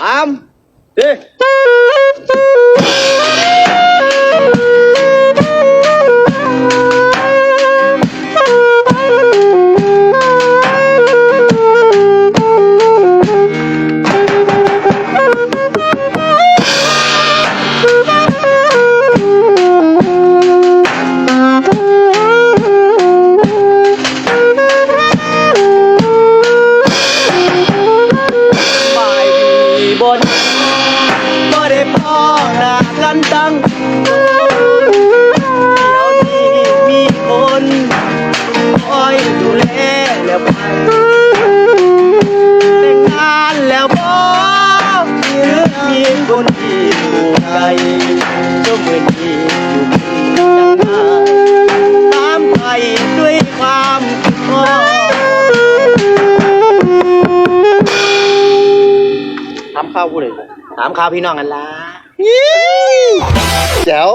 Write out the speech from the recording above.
สา บนบ่ได้พ่อหน้ากันตั้งเดี๋ยวนี้มีคนคอยดูแลแล้วไปแต่งงานแล้วบ่มีหรือมีคนที่ถูกใจก็เหมือนที่อยู่ที่จังหวะตามไปด้วยความ ข้าวผู้ใดถามข่าวพี่น้องกันละแจ๋ว